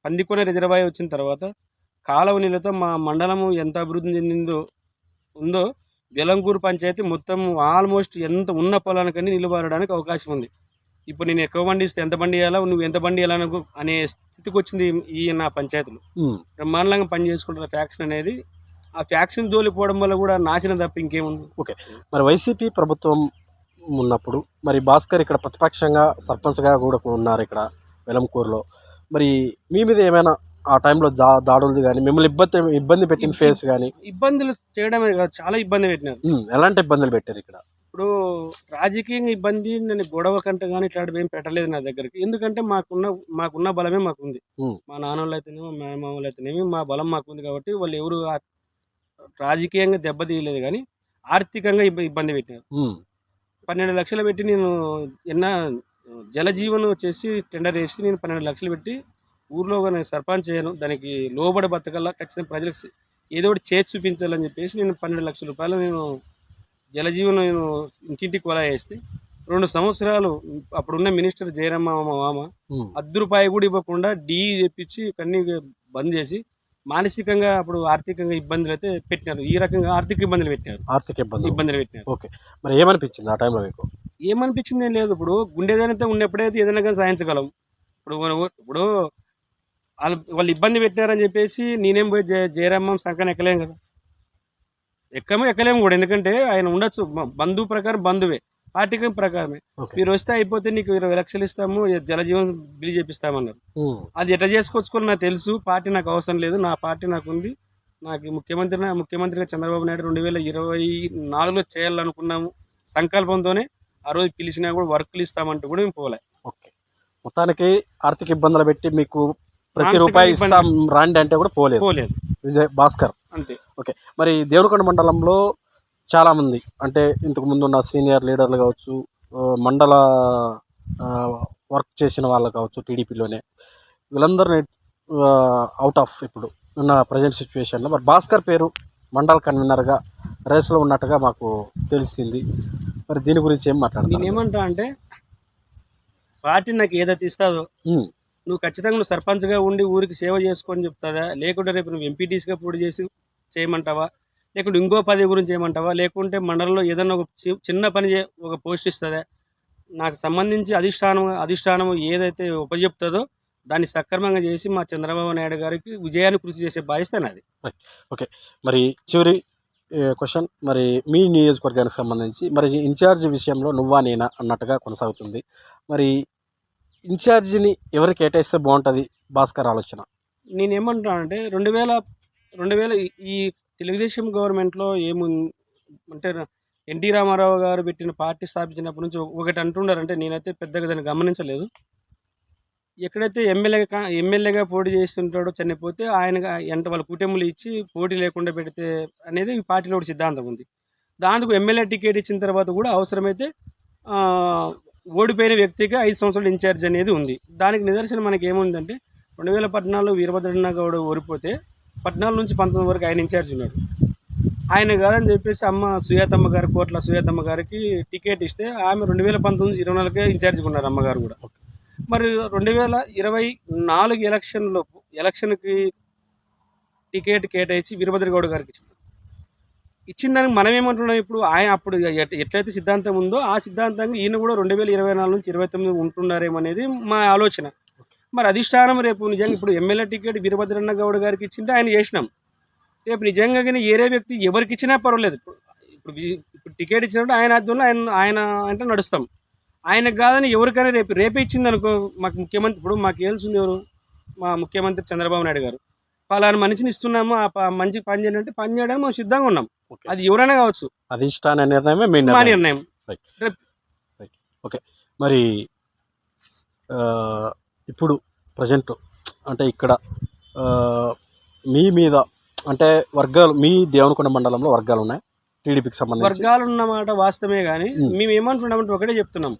పందికొండ రిజర్వాయర్ వచ్చిన తర్వాత కాలువ నీళ్ళతో మా మండలము ఎంత అభివృద్ధి చెందిందో ఉందో వెలంగూరు పంచాయతీ మొత్తం ఆల్మోస్ట్ ఎంత ఉన్న పొలానికని నిలబడడానికి అవకాశం ఉంది. ఇప్పుడు నేను ఎక్కువ బండి ఇస్తే ఎంత బండి ఇవ్వాలా నువ్వు ఎంత బండి ఇవ్వాలని అనే స్థితికి వచ్చింది ఈ నా పంచాయతీలు. బ్రహ్మాండంగా పని చేసుకుంటున్న ఫ్యాక్షన్ అనేది ఆ ఫ్యాక్షన్ తోలిపోవడం వల్ల కూడా నాశనం తప్ప ఇంకేముంది. మరి వైసీపీ ప్రభుత్వం ఉన్నప్పుడు మరి భాస్కర్ ఇక్కడ ప్రతిపక్షంగా సర్పంచ్గా కూడా ఉన్నారు ఇక్కడ వెలంకూరులో. మరి మీ మీద ఏమైనా ఆ టైంలో దా దాడులు కానీ మిమ్మల్ని ఇబ్బంది ఇబ్బంది పెట్టిన ఫేస్ కానీ ఇబ్బందులు చేయడమే కాదు చాలా ఇబ్బంది పెట్టినారు. ఎలాంటి ఇబ్బందులు పెట్టారు ఇక్కడ? ఇప్పుడు రాజకీయంగా ఇబ్బంది నేను గొడవ కంటే కానీ ఇట్లాంటివి ఏం పెట్టలేదు నా దగ్గరికి. ఎందుకంటే మాకున్న మాకున్న బలమే మాకుంది. మా నాన్నోళ్ళు అయితేనేమో మా మామూలు అయితేనేమి మా బలం మాకుంది కాబట్టి వాళ్ళు ఎవరు రాజకీయంగా దెబ్బతీయలేదు కానీ ఆర్థికంగా ఇబ్బ- ఇబ్బంది పెట్టినారు. పన్నెండు లక్షలు పెట్టి నేను ఎన్న జలజీవన్ వచ్చేసి టెండర్ వేసి నేను పన్నెండు లక్షలు పెట్టి ఊర్లో నేను సర్పంచ్ చేయను దానికి లోబడి బతకల్లా ఖచ్చితంగా ప్రజలకు ఏదో ఒకటి చేసి చూపించాలని చెప్పేసి నేను పన్నెండు లక్షల రూపాయలు నేను జలజీవన్ నేను ఇంటింటికి కొలా వేస్తే రెండు సంవత్సరాలు అప్పుడున్న మినిస్టర్ జయరామ మా మామ అర్ధ రూపాయి కూడా ఇవ్వకుండా డీ తెప్పించి కన్నీ బంద్ చేసి మానసికంగా అప్పుడు ఆర్థికంగా ఇబ్బందులు అయితే పెట్టినారు. ఈ రకంగా ఆర్థిక ఇబ్బందులు పెట్టినారు. ఆర్థిక ఇబ్బందులు. ఇబ్బందులు పెట్టినారు. మరి ఏమనిపించింది ఆ టైంలో మీకు? ఏమనిపించింది ఏం లేదు. ఇప్పుడు గుండెదనంతా ఉన్నప్పుడైతే ఏదైనా కానీ సాధించగలం. ఇప్పుడు ఇప్పుడు వాళ్ళు వాళ్ళు ఇబ్బంది పెట్టినారని చెప్పేసి నేనేం పోయి జయ జయరామం సంకన ఎక్కలేం కదా. ఎక్కము ఎక్కలేము కూడా. ఎందుకంటే ఆయన ఉండొచ్చు. బంధువు ప్రకారం బంధువే. పార్టీకి ప్రకారమే. ఓకే. మీరు వస్తే అయిపోతే నీకు ఇరవై లక్షలు ఇస్తాము జలజీవన్ బిల్ చేపిస్తామన్నారు. అది ఎట్లా చేసుకొచ్చుకొని నాకు తెలుసు పార్టీ నాకు అవసరం లేదు నా పార్టీ నాకు ఉంది. నాకు ముఖ్యమంత్రి ముఖ్యమంత్రిగా చంద్రబాబు నాయుడు రెండు వేల ఇరవై నాలుగులో చేయాలనుకున్నాము సంకల్పంతోనే ఆ రోజు పిలిచినా కూడా వర్కులు ఇస్తామంటూ కూడా మేము పోలే. ఓకే. మొత్తానికి ఆర్థిక ఇబ్బందులు పెట్టి మీకు ప్రతి రూపాయి. ఇస్తాం రాండి అంటే కూడా పోలేదు. పోలేదు. విజయ్ భాస్కర్. అంతే. మరి దేవరకొండ మండలంలో చాలా మంది అంటే ఇంతకు ముందు ఉన్న సీనియర్ లీడర్లు కావచ్చు మండల వర్క్ చేసిన వాళ్ళు కావచ్చు టీడీపీలోనే. వీళ్ళందరినీ అవుట్ ఆఫ్ ఇప్పుడు ఉన్న ప్రజెంట్ సిచ్యువేషన్లో మరి భాస్కర్ పేరు మండల కన్వీనర్గా రేస్లో ఉన్నట్టుగా మాకు తెలిసింది. మరి దీని గురించి ఏం నేను మాట్లాడతారు ఏమంటా అంటే పార్టీ నాకు ఏదైతే ఇస్తుందో నువ్వు ఖచ్చితంగా నువ్వు సర్పంచ్గా ఉండి ఊరికి సేవ చేసుకొని చెప్తాదా? లేకుంటే రేపు నువ్వు ఎంపీటీసీగా పోటీ చేసి చేయమంటావా? లేకుంటే ఇంకో పదవి గురించి చేయమంటావా లేకుంటే మండలంలో ఏదైనా ఒక చిన్న పని ఒక పోస్ట్ ఇస్తుందా? నాకు సంబంధించి అధిష్టానం అధిష్టానం ఏదైతే ఉపజెప్తుందో దాన్ని సక్రమంగా చేసి మా చంద్రబాబు నాయుడు గారికి విజయాన్ని కృషి చేసే బాధ్యత నాది. మరి చివరి క్వశ్చన్ మరి మీ నియోజకవర్గానికి సంబంధించి మరి ఇన్ఛార్జ్ విషయంలో నువ్వా నేనా అన్నట్టుగా కొనసాగుతుంది. మరి ఇన్ఛార్జిని ఎవరికి కేటాయిస్తే బాగుంటుంది? భాస్కర్ ఆలోచన. నేను ఏమంటానంటే రెండు వేల రెండు వేల ఈ తెలుగుదేశం గవర్నమెంట్లో ఏము అంటే ఎన్టీ రామారావు గారు పెట్టిన పార్టీ స్థాపించినప్పటి నుంచి ఒకటి అంటుండారంటే నేనైతే పెద్దగా దాన్ని గమనించలేదు. ఎక్కడైతే ఎమ్మెల్యే ఎమ్మెల్యేగా పోటీ చేస్తుంటాడో చనిపోతే ఆయన ఎంత వాళ్ళ కుటుంబాలు ఇచ్చి పోటీ లేకుండా పెడితే అనేది ఈ పార్టీలో ఒక సిద్ధాంతం ఉంది. దానికి ఎమ్మెల్యే టికెట్ ఇచ్చిన తర్వాత కూడా అవసరమైతే ఓడిపోయిన వ్యక్తికి ఐదు సంవత్సరాలు ఇన్ఛార్జ్ అనేది ఉంది. దానికి నిదర్శనం మనకి ఏముందంటే రెండు వేల పద్నాలుగు వీరభద్రన్న గౌడ్ ఓడిపోతే పద్నాలుగు నుంచి పంతొమ్మిది వరకు ఆయన ఇన్ఛార్జ్ ఉన్నాడు. ఆయన కాదని చెప్పేసి అమ్మ సుయాతమ్మ గారి కోట్ల సుయాతమ్మ గారికి టికెట్ ఇస్తే ఆమె రెండు వేల పంతొమ్మిది ఇరవై నాలుగుకే ఇన్ఛార్జ్గా ఉన్నారు అమ్మగారు కూడా. మరి రెండు వేల ఇరవై నాలుగు ఎలక్షన్లో ఎలక్షన్కి టికెట్ కేటాయించి వీరభద్రగౌడ్ గారికి ఇచ్చినారు ఇచ్చిన దానికి మనం ఏమంటున్నాం ఇప్పుడు? ఆయన అప్పుడు ఎట్లయితే సిద్ధాంతం ఉందో ఆ సిద్ధాంతంగా ఈయన కూడా రెండు వేల ఇరవై నాలుగు నుంచి ఇరవై తొమ్మిది ఉంటున్నారేమనేది మా ఆలోచన. మరి అధిష్టానం రేపు నిజంగా ఇప్పుడు ఎమ్మెల్యే టికెట్ వీరభద్రన్న గౌడ్ గారికి ఇచ్చింటే ఆయన చేసినాం. రేపు నిజంగా కానీ ఏరే వ్యక్తి ఎవరికి ఇచ్చినా పర్వాలేదు. ఇప్పుడు ఇప్పుడు ఇప్పుడు టికెట్ ఇచ్చినప్పుడు ఆయన ఆధ్వర్యంలో ఆయన ఆయన అంటే నడుస్తాం. ఆయనకు కాదని ఎవరికైనా రేపు రేపే ఇచ్చింది అనుకో మాకు ముఖ్యమంత్రి ఇప్పుడు మాకు ఏల్సింది ఎవరు? మా ముఖ్యమంత్రి చంద్రబాబు నాయుడు గారు. పలానా మనిషిని ఇస్తున్నాము ఆ మంచి పని చేయండి అంటే పని చేయడానికి మేము సిద్ధంగా ఉన్నాం. ఓకే. అది ఎవరైనా కావచ్చు. అధిష్టాన నిర్ణయమే మీ మా నిర్ణయం. నిర్ణయం. మరి ఇప్పుడు ప్రజెంట్ అంటే ఇక్కడ మీ మీద అంటే వర్గాలు మీ దేవనకొండ మండలంలో వర్గాలు ఉన్నాయి టీడీపీకి సంబంధించి వర్గాలు ఉన్నమాట వాస్తవమే కానీ. మేము ఏమంటున్నామంటే ఒకటే చెప్తున్నాం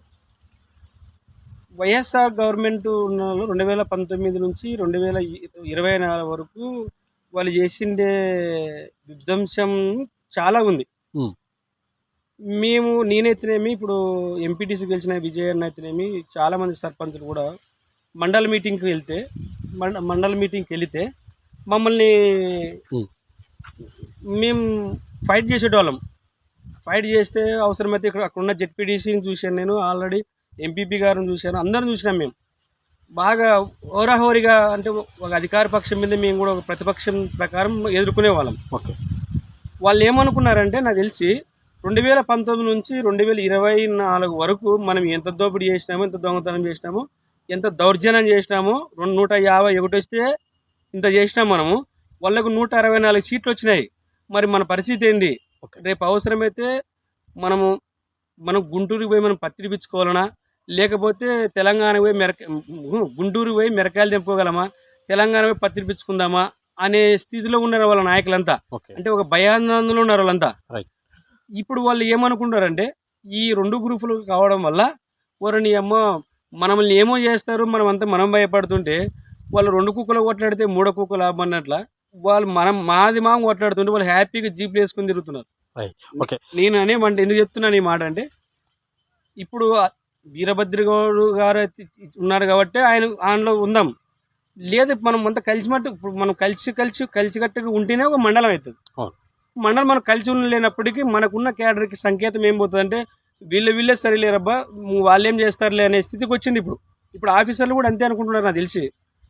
వైఎస్ఆర్ గవర్నమెంట్ ఉన్న రెండు వేల పంతొమ్మిది నుంచి రెండు వేల ఇరవై నాలుగు వరకు వాళ్ళు చేసిండే విధ్వంసం చాలా ఉంది. మేము నేనైతేనేమి ఇప్పుడు ఎంపీటీసీ గెలిచిన విజయ్ అన్న అయితేనేమి చాలామంది సర్పంచులు కూడా మండల మీటింగ్కి వెళ్తే మండ మండల మీటింగ్కి వెళితే మమ్మల్ని. మేము ఫైట్ చేసేటోళ్ళం. ఫైట్ చేస్తే అవసరమైతే ఇక్కడ అక్కడ ఉన్న జెడ్పీటీసీని చూశాను నేను ఆల్రెడీ ఎంపీపీ గారిని చూశాను అందరం చూసినాం మేము బాగా హోరాహోరీగా అంటే ఒక అధికార పక్షం మీద మేము కూడా ఒక ప్రతిపక్షం ప్రకారం ఎదుర్కొనే వాళ్ళం. ఓకే. వాళ్ళు ఏమనుకున్నారంటే నాకు తెలిసి రెండు వేల పంతొమ్మిది నుంచి రెండు వేల ఇరవై నాలుగు వరకు మనం ఎంత దోపిడీ చేసినామో ఎంత దొంగతనం చేసినామో ఎంత దౌర్జన్యం చేసినామో రెండు నూట యాభై ఒకటి వస్తే ఇంత చేసినాం మనము. వాళ్ళకు నూట అరవై నాలుగు సీట్లు వచ్చినాయి. మరి మన పరిస్థితి ఏంది. రేపు అవసరమైతే మనము మనం గుంటూరుకి పోయి మనం పత్తి పిచ్చుకోవాలనా లేకపోతే తెలంగాణ పోయి మెరక గుంటూరు పోయి మిరకాయలు తెంపుకోగలమా? తెలంగాణ పోయి పత్తి పిచ్చుకుందామా అనే స్థితిలో ఉన్నారు వాళ్ళ నాయకులంతా. అంటే ఒక భయాందోళనలో ఉన్నారు వాళ్ళంతా. ఇప్పుడు వాళ్ళు ఏమనుకుంటారంటే ఈ రెండు గ్రూపులు కావడం వల్ల వారిని అమ్మ మనల్ని ఏమో చేస్తారు మనం అంతా మనం భయపడుతుంటే వాళ్ళు రెండు కుక్కలు కొట్లాడితే మూడో కుక్క లాభం అన్నట్ల వాళ్ళు మనం మాది మా కొట్లాడుతుంటే వాళ్ళు హ్యాపీగా జీప్లు వేసుకుని తిరుగుతున్నారు. Okay. నేను అనేమంటే ఎందుకు చెప్తున్నాను ఈ మాట అంటే ఇప్పుడు వీరభద్రగౌడు గారు అయితే ఉన్నారు కాబట్టి ఆయన ఆయనలో ఉందాం లేదు మనం అంతా కలిసిమట్టు ఇప్పుడు మనం కలిసి కలిసి కలిసికట్టుగా ఉంటేనే ఒక మండలం అవుతుంది. మండలం మనం కలిసి ఉండలేనప్పటికీ మనకున్న క్యాడర్కి సంకేతం ఏం పోతుంది అంటే వీళ్ళు వీళ్ళే సరిలేరబ్బా వాళ్ళు ఏం చేస్తారులే అనే స్థితికి వచ్చింది ఇప్పుడు. ఇప్పుడు ఆఫీసర్లు కూడా అంతే అనుకుంటున్నారు నాకు తెలిసి.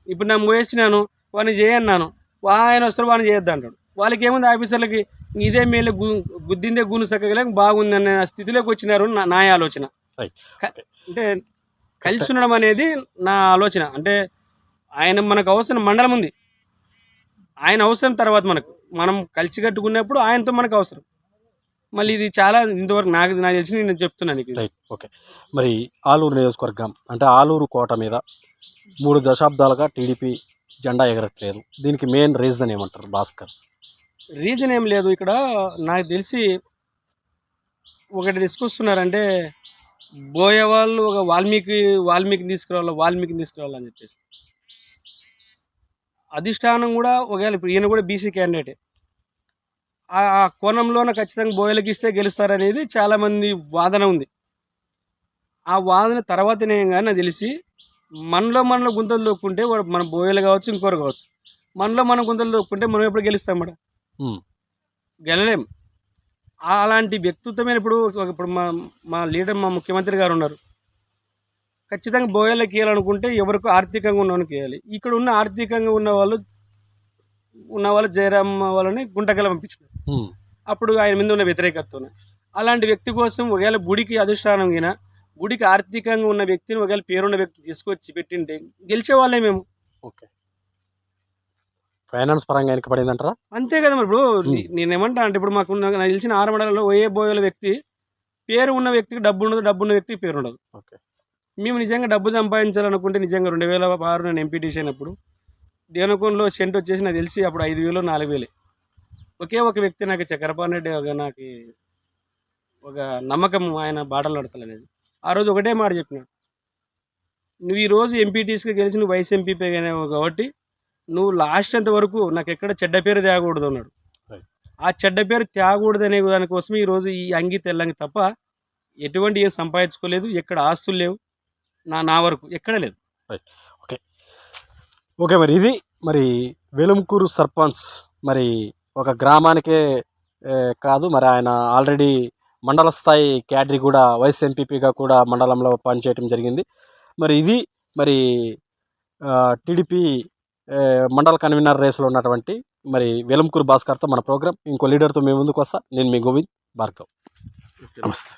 ఇప్పుడు నేను పోయేసినాను వాడిని చేయన్నాను ఆయన వస్తారు వాడిని చేయొద్దు అంటాడు. వాళ్ళకి ఏముంది ఆఫీసర్లకి? ఇదే మేలు గు గుద్దిందే గును సక్కగలే బాగుంది అనే స్థితిలోకి వచ్చినారు నా నా ఆలోచన. అంటే కలిసి ఉండడం అనేది నా ఆలోచన. అంటే ఆయన మనకు అవసరం మండలం ఉంది. ఆయన అవసరం తర్వాత మనకు. మనం కలిసి కట్టుకున్నప్పుడు ఆయనతో మనకు అవసరం. మళ్ళీ ఇది చాలా ఇంతవరకు నాకు నాకు తెలిసి నేను చెప్తున్నాను. రైట్ ఓకే మరి ఆలూరు నియోజకవర్గం అంటే ఆలూరు కోట మీద మూడు దశాబ్దాలుగా టీడీపీ జెండా ఎగరట్లేదు. దీనికి మెయిన్ రీజన్ ఏమంటారు భాస్కర్? రీజన్ ఏం లేదు ఇక్కడ. నాకు తెలిసి ఒకటి తీసుకొస్తున్నారంటే బోయే వాళ్ళు ఒక వాల్మీకి వాల్మీకిని తీసుకురావాలి వాల్మీకిని తీసుకురావాలని చెప్పేసి. అధిష్టానం కూడా ఒకవేళ ఇప్పుడు ఈయన కూడా బీసీ క్యాండిడేటే ఆ కోణంలోన ఖచ్చితంగా బోయలకి ఇస్తే గెలుస్తారనేది చాలామంది వాదన ఉంది. ఆ వాదన తర్వాతనే కానీ నాకు తెలిసి మనలో మనలో గుంతలు దొక్కుంటే మన బోయలు కావచ్చు ఇంకోరు కావచ్చు. మనలో మనం గుంతలు దొక్కుంటే మనం ఎప్పుడు గెలుస్తాం మేడం? గెలలేం. అలాంటి వ్యక్తిత్వమైన ఇప్పుడు ఇప్పుడు మా మా లీడర్ మా ముఖ్యమంత్రి గారు ఉన్నారు. ఖచ్చితంగా బోయలకి ఇవ్వాలనుకుంటే ఎవరికి ఆర్థికంగా ఉన్నవానికి ఇవ్వాలి ఇక్కడ ఉన్న ఆర్థికంగా ఉన్న వాళ్ళు ఉన్న వాళ్ళు జయరామ్ వాళ్ళని గుంటకల పంపించారు అప్పుడు ఆయన మీద ఉన్న వ్యతిరేకతతో అలాంటి వ్యక్తి కోసం ఒకవేళ గుడికి అధిష్టానం గిన గుడికి ఆర్థికంగా ఉన్న వ్యక్తిని ఒకవేళ పేరున్న వ్యక్తి తీసుకొచ్చి పెట్టింటే గెలిచే వాళ్ళే మేము. ఓకే. ఫైనాన్స్ పరంగా వెనక పడిందంటారా? అంతే కదా మరి ఇప్పుడు Hmm. నే- నేనేమంటా అంటే ఇప్పుడు మాకు నాకు తెలిసిన ఆరమడలలో ఓయే బోయల వ్యక్తి పేరు ఉన్న వ్యక్తికి డబ్బు ఉండదు డబ్బు ఉన్న వ్యక్తికి పేరు ఉండదు. ఓకే. మేము నిజంగా డబ్బు సంపాదించాలనుకుంటే నిజంగా రెండు వేల ఆరు నేను ఎంపీటీసీ అయినప్పుడు దేవనకోనలో సెంట్ వచ్చేసి నాకు తెలిసి అప్పుడు ఐదు వేలు నాలుగు వేలే. ఒకే ఒక వ్యక్తి నాకు చక్రపాణి రెడ్డి ఒక నాకు ఒక నమ్మకం ఆయన బాటలు నడచాలనేది ఆ రోజు ఒకటే మాట చెప్పినాడు నువ్వు ఈ రోజు ఎంపీటీసీకి గెలిచి నువ్వు వైస్ ఎంపీపీ కాబట్టి నువ్వు లాస్ట్ అంత వరకు నాకు ఎక్కడ చెడ్డ పేరు తేగకూడదు అన్నాడు. ఆ చెడ్డ పేరు తేగకూడదు అనే దానికోసం ఈ రోజు ఈ అంగి తెల్లంగి తప్ప ఎటువంటి ఏం సంపాదించుకోలేదు ఎక్కడ ఆస్తులు లేవు నా నా వరకు ఎక్కడ లేదు. ఓకే మరి ఇది మరి వెలుంకూరు సర్పంచ్ మరి ఒక గ్రామానికే కాదు మరి ఆయన ఆల్రెడీ మండల స్థాయి క్యాడరీ కూడా వైస్ ఎంపీపీగా కూడా మండలంలో పనిచేయటం జరిగింది. మరి ఇది మరి టీడీపీ మండల కన్వీనర్ రేసులో ఉన్నటువంటి మరి వెలంకూరు భాస్కర్తో మన ప్రోగ్రామ్ ఇంకో లీడర్తో మేము ముందుకు వస్తా. నేను మీ గోవింద్ భార్గవ్. నమస్తే.